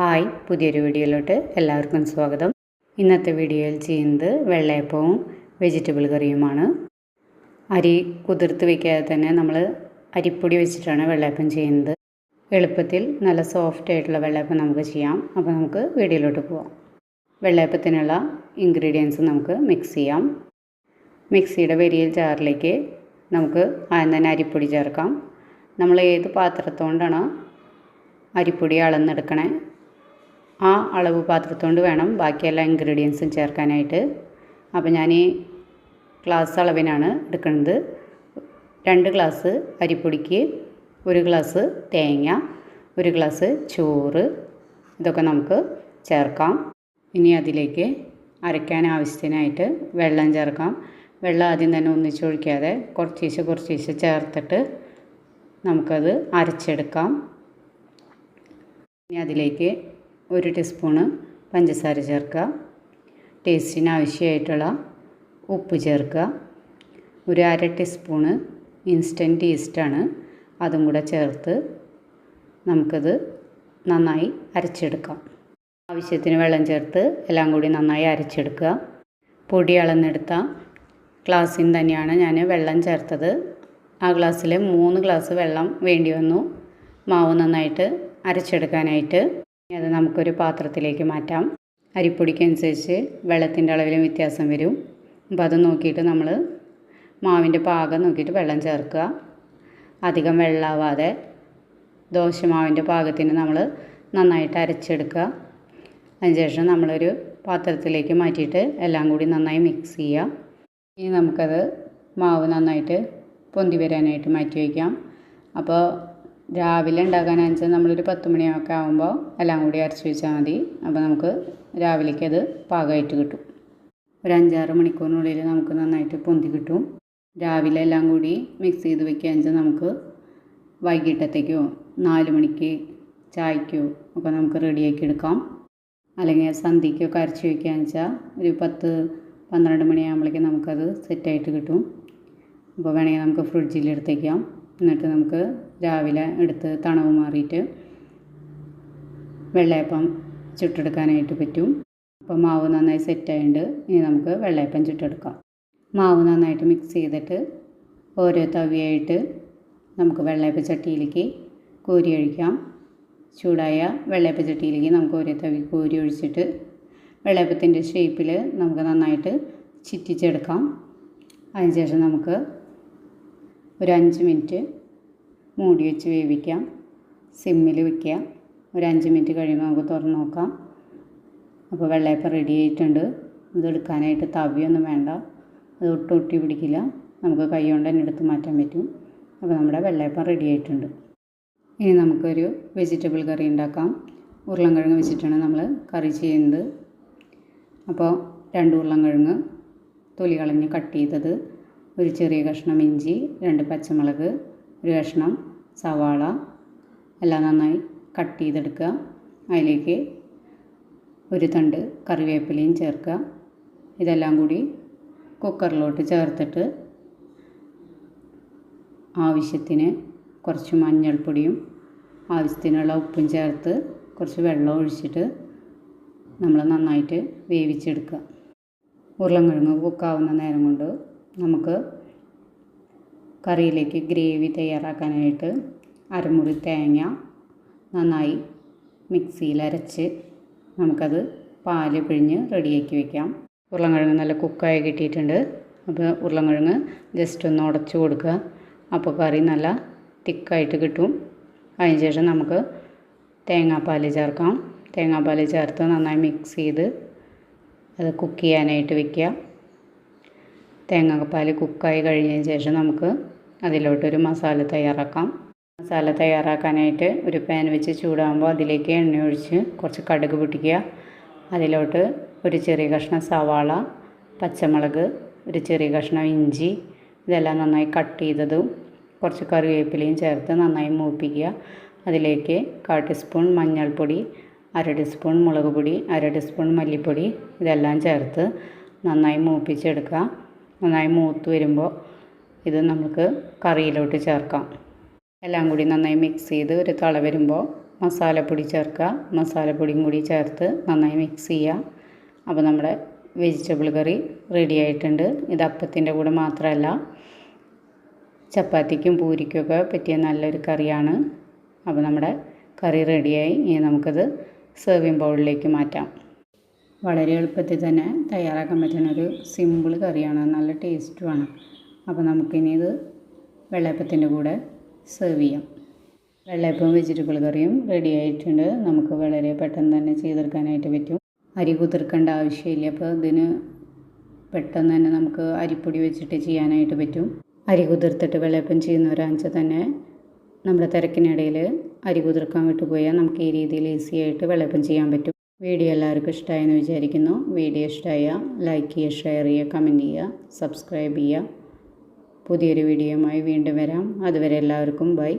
Hi പുതിയൊരു വീഡിയോയിലോട്ട് എല്ലാവർക്കും സ്വാഗതം. ഇന്നത്തെ വീഡിയോയിൽ ചെയ്യുന്നത് വെള്ളയപ്പവും വെജിറ്റബിൾ കറിയുമാണ്. അരി കുതിർത്ത് വയ്ക്കാതെ തന്നെ നമ്മൾ അരിപ്പൊടി വെച്ചിട്ടാണ് വെള്ളയപ്പം ചെയ്യുന്നത്. എളുപ്പത്തിൽ നല്ല സോഫ്റ്റ് ആയിട്ടുള്ള വെള്ളയപ്പം നമുക്ക് ചെയ്യാം. അപ്പോൾ നമുക്ക് വീഡിയോയിലോട്ട് പോവാം. വെള്ളയപ്പത്തിനുള്ള ഇൻഗ്രീഡിയൻസ് നമുക്ക് മിക്സ് ചെയ്യാം. മിക്സിയുടെ വലിയ ജാറിലേക്ക് നമുക്ക് ആദ്യം തന്നെ അരിപ്പൊടി ചേർക്കാം. നമ്മൾ ഏത് പാത്രത്തോണ്ടാണ് അരിപ്പൊടി അളന്നെടുക്കണേ ആ അളവ് പാത്രത്തോണ്ട് വേണം ബാക്കി എല്ലാ ഇൻഗ്രീഡിയൻസും ചേർക്കാനായിട്ട്. അപ്പോൾ ഞാൻ ഈ ഗ്ലാസ് അളവിനാണ് എടുക്കുന്നത്. രണ്ട് ഗ്ലാസ് അരിപ്പൊടിക്ക് ഒരു ഗ്ലാസ് തേങ്ങ ഒരു ഗ്ലാസ് ചോറ്. ഇതൊക്കെ നമുക്ക് ചേർക്കാം. ഇനി അതിലേക്ക് അരയ്ക്കാൻ ആവശ്യത്തിനായിട്ട് വെള്ളം ചേർക്കാം. വെള്ളം ആദ്യം തന്നെ ഒന്നിച്ചൊഴിക്കാതെ കുറച്ചീശെ കുറച്ചീശെ ചേർത്തിട്ട് നമുക്കത് അരച്ചെടുക്കാം. ഇനി അതിലേക്ക് ഒരു ടീസ്പൂണ് പഞ്ചസാര ചേർക്കുക. ടേസ്റ്റിന് ആവശ്യമായിട്ടുള്ള ഉപ്പ് ചേർക്കുക. ഒരു അര ടീസ്പൂണ് ഇൻസ്റ്റന്റ് ഈസ്റ്റാണ് അതും കൂടെ ചേർത്ത് നമുക്കത് നന്നായി അരച്ചെടുക്കാം. ആവശ്യത്തിന് വെള്ളം ചേർത്ത് എല്ലാം കൂടി നന്നായി അരച്ചെടുക്കുക. പൊടി അളന്നെടുത്ത ഗ്ലാസ്സിൽ തന്നെയാണ് ഞാൻ വെള്ളം ചേർത്തത്. ആ ഗ്ലാസ്സിൽ മൂന്ന് ഗ്ലാസ് വെള്ളം വേണ്ടി വന്നു. മാവ് നന്നായിട്ട് അരച്ചെടുക്കാനായിട്ട്. അത് നമുക്കൊരു പാത്രത്തിലേക്ക് മാറ്റാം. അരിപ്പൊടിക്കനുസരിച്ച് വെള്ളത്തിന്റെ അളവിലും വ്യത്യാസം വരും. അപ്പോൾ അത് നോക്കിയിട്ട് നമ്മൾ മാവിന്റെ പാകം നോക്കിയിട്ട് വെള്ളം ചേർക്കുക. അധികം വെള്ളമാവാതെ ദോശമാവിന്റെ പാകത്തിന് നമ്മൾ നന്നായിട്ട് അരച്ചെടുക്കുക. അതിനുശേഷം നമ്മളൊരു പാത്രത്തിലേക്ക് മാറ്റിയിട്ട് എല്ലാം കൂടി നന്നായി മിക്സ് ചെയ്യുക. ഇനി നമുക്കത് മാവ് നന്നായിട്ട് പൊന്തി വരാനായിട്ട് മാറ്റി വയ്ക്കാം. അപ്പോൾ രാവിലെ ഉണ്ടാക്കാനാണെന്ന് വെച്ചാൽ നമ്മളൊരു പത്ത് മണിയൊക്കെ ആകുമ്പോൾ എല്ലാം കൂടി അരച്ച് വെച്ചാൽ മതി. അപ്പോൾ നമുക്ക് രാവിലേക്ക് അത് പാകമായിട്ട് കിട്ടും. ഒരു അഞ്ചാറ് മണിക്കൂറിനുള്ളിൽ നമുക്ക് നന്നായിട്ട് പൊന്തി കിട്ടും. രാവിലെ എല്ലാം കൂടി മിക്സ് ചെയ്ത് വെക്കുകയെന്ന് വെച്ചാൽ നമുക്ക് വൈകിട്ടത്തേക്കോ നാല് മണിക്ക് ചായക്കോ ഒക്കെ നമുക്ക് റെഡിയാക്കി എടുക്കാം. അല്ലെങ്കിൽ സന്ധ്യയ്ക്കൊക്കെ അരച്ച് വയ്ക്കുകയെന്ന് വെച്ചാൽ ഒരു പത്ത് പന്ത്രണ്ട് മണിയാകുമ്പോഴേക്കും നമുക്കത് സെറ്റായിട്ട് കിട്ടും. അപ്പോൾ വേണമെങ്കിൽ നമുക്ക് ഫ്രിഡ്ജിൽ എടുത്തേക്കാം. എന്നിട്ട് നമുക്ക് രാവിലെ എടുത്ത് തണവ് മാറിയിട്ട് വെള്ളയപ്പം ചുട്ടെടുക്കാനായിട്ട് പറ്റും. അപ്പോൾ മാവ് നന്നായി സെറ്റായിട്ടുണ്ട് ഇനി നമുക്ക് വെള്ളയപ്പം ചുട്ടെടുക്കാം. മാവ് നന്നായിട്ട് മിക്സ് ചെയ്തിട്ട് ഓരോ തവിയായിട്ട് നമുക്ക് വെള്ളയപ്പ ചട്ടിയിലേക്ക് കോരി ഒഴിക്കാം. ചൂടായ വെള്ളയപ്പ ചട്ടിയിലേക്ക് നമുക്ക് ഓരോ തവി കോരി ഒഴിച്ചിട്ട് വെള്ളയപ്പത്തിന്റെ ഷേപ്പിൽ നമുക്ക് നന്നായിട്ട് ചിറ്റിച്ചെടുക്കാം. അതിനുശേഷം നമുക്ക് ഒരു അഞ്ച് മിനിറ്റ് മൂടി വെച്ച് വേവിക്കാം. സിമ്മിൽ വയ്ക്കുക ഒരു അഞ്ച് മിനിറ്റ് കഴിയുമ്പോൾ നമുക്ക് തുറന്ന് നോക്കാം. അപ്പോൾ വെള്ളയപ്പം റെഡി ആയിട്ടുണ്ട്. ഇത് എടുക്കാനായിട്ട് തവിയൊന്നും വേണ്ട. അത് ഒട്ടും ഒട്ടി പിടിക്കില്ല. നമുക്ക് കൈ കൊണ്ട് തന്നെ എടുത്ത് മാറ്റാൻ പറ്റും. അപ്പോൾ നമ്മുടെ വെള്ളയപ്പം റെഡി ആയിട്ടുണ്ട്. ഇനി നമുക്കൊരു വെജിറ്റബിൾ കറി ഉണ്ടാക്കാം. ഉരുളൻകിഴങ്ങ് വെച്ചിട്ടാണ് നമ്മൾ കറി ചെയ്യുന്നത്. അപ്പോൾ രണ്ട് ഉരുളൻകിഴങ്ങ് തൊലി കളഞ്ഞ് കട്ട് ചെയ്തത്. ഒരു ചെറിയ കഷ്ണം ഇഞ്ചി രണ്ട് പച്ചമുളക് ഒരു കഷ്ണം സവാള. എല്ലാം നന്നായി കട്ട് ചെയ്തെടുക്കുക. അതിലേക്ക് ഒരു തണ്ട് കറിവേപ്പിലയും ചേർക്കുക. ഇതെല്ലാം കൂടി കുക്കറിലോട്ട് ചേർത്തിട്ട് ആവശ്യത്തിന് കുറച്ച് മഞ്ഞൾപ്പൊടിയും ആവശ്യത്തിനുള്ള ഉപ്പും ചേർത്ത് കുറച്ച് വെള്ളം ഒഴിച്ചിട്ട് നമ്മൾ നന്നായിട്ട് വേവിച്ചെടുക്കുക. ഉരുളൻകിഴങ്ങ് കുക്കാവുന്ന നേരം കൊണ്ട് നമുക്ക് കറിയിലേക്ക് ഗ്രേവി തയ്യാറാക്കാനായിട്ട് അരമുറി തേങ്ങ നന്നായി മിക്സിയിൽ അരച്ച് നമുക്കത് പാൽ പിഴിഞ്ഞ് റെഡിയാക്കി വെക്കാം. ഉരുളൻകിഴങ്ങ് നല്ല കുക്കായി കിട്ടിയിട്ടുണ്ട്. അപ്പോൾ ഉരുളൻകിഴങ്ങ് ജസ്റ്റ് ഒന്ന് ഉടച്ചു കൊടുക്കുക. അപ്പോൾ കറി നല്ല തിക്കായിട്ട് കിട്ടും. അതിനുശേഷം നമുക്ക് തേങ്ങാപ്പാൽ ചേർക്കാം. തേങ്ങാപ്പാൽ ചേർത്ത് നന്നായി മിക്സ് ചെയ്ത് അത് കുക്ക് ചെയ്യാനായിട്ട് വെക്കുക. തേങ്ങാപ്പാൽ കുക്കായി കഴിഞ്ഞതിന് ശേഷം നമുക്ക് അതിലോട്ടൊരു മസാല തയ്യാറാക്കാം. മസാല തയ്യാറാക്കാനായിട്ട് ഒരു പാൻ വെച്ച് ചൂടാകുമ്പോൾ അതിലേക്ക് എണ്ണ ഒഴിച്ച് കുറച്ച് കടുക് പൊട്ടിക്കുക. അതിലോട്ട് ഒരു ചെറിയ കഷ്ണം സവാള പച്ചമുളക് ഒരു ചെറിയ കഷ്ണം ഇഞ്ചി ഇതെല്ലാം നന്നായി കട്ട് ചെയ്തതും കുറച്ച് കറിവേപ്പിലയും ചേർത്ത് നന്നായി മൂപ്പിക്കുക. അതിലേക്ക് കാൽ ടീസ്പൂൺ മഞ്ഞൾപ്പൊടി അര ടീസ്പൂൺ മുളക് പൊടി അര ടീസ്പൂൺ മല്ലിപ്പൊടി ഇതെല്ലാം ചേർത്ത് നന്നായി മൂപ്പിച്ചെടുക്കുക. നന്നായി മൂത്ത് വരുമ്പോൾ ഇത് നമുക്ക് കറിയിലോട്ട് ചേർക്കാം. എല്ലാം കൂടി നന്നായി മിക്സ് ചെയ്ത് ഒരു തള വരുമ്പോൾ മസാലപ്പൊടി ചേർക്കുക. മസാലപ്പൊടിയും കൂടി ചേർത്ത് നന്നായി മിക്സ് ചെയ്യുക. അപ്പോൾ നമ്മുടെ വെജിറ്റബിൾ കറി റെഡി ആയിട്ടുണ്ട്. ഇത് അപ്പത്തിന്റെ കൂടെ മാത്രമല്ല ചപ്പാത്തിക്കും പൂരിക്കൊക്കെ പറ്റിയ നല്ലൊരു കറിയാണ്. അപ്പോൾ നമ്മുടെ കറി റെഡിയായി ഇനി നമുക്കത് സെർവിങ് ബൗളിലേക്ക് മാറ്റാം. വളരെ എളുപ്പത്തിൽ തന്നെ തയ്യാറാക്കാൻ പറ്റുന്ന ഒരു സിമ്പിൾ കറിയാണ്. നല്ല ടേസ്റ്റുമാണ് അപ്പോൾ നമുക്കിനി ഇത് വെള്ളയപ്പത്തിന്റെ കൂടെ സെർവ് ചെയ്യാം. വെള്ളയപ്പവും വെജിറ്റബിൾ കറിയും റെഡി ആയിട്ടുണ്ട്. നമുക്ക് വളരെ പെട്ടെന്ന് തന്നെ ചെയ്തെടുക്കാനായിട്ട് പറ്റും. അരി കുതിർക്കേണ്ട ആവശ്യമില്ല. അപ്പോൾ ഇതിന് പെട്ടെന്ന് തന്നെ നമുക്ക് അരിപ്പൊടി വെച്ചിട്ട് ചെയ്യാനായിട്ട് പറ്റും. അരി കുതിർത്തിട്ട് വെള്ളയപ്പം ചെയ്യുന്നവരാണെന്ന് തന്നെ നമ്മുടെ തിരക്കിനിടയിൽ അരി കുതിർക്കാൻ വിട്ടുപോയാൽ നമുക്ക് ഈ രീതിയിൽ ഈസി ആയിട്ട് വെള്ളയപ്പം ചെയ്യാൻ പറ്റും. വീഡിയോ എല്ലാവർക്കും ഇഷ്ടമായെന്ന് വിചാരിക്കുന്നു. വീഡിയോ ഇഷ്ടമായ ലൈക്ക് ചെയ്യുക ഷെയർ ചെയ്യുക കമന്റ് ചെയ്യുക സബ്സ്ക്രൈബ് ചെയ്യുക. പുതിയൊരു വീഡിയോയുമായി വീണ്ടും വരാം. അതുവരെ എല്ലാവർക്കും ബൈ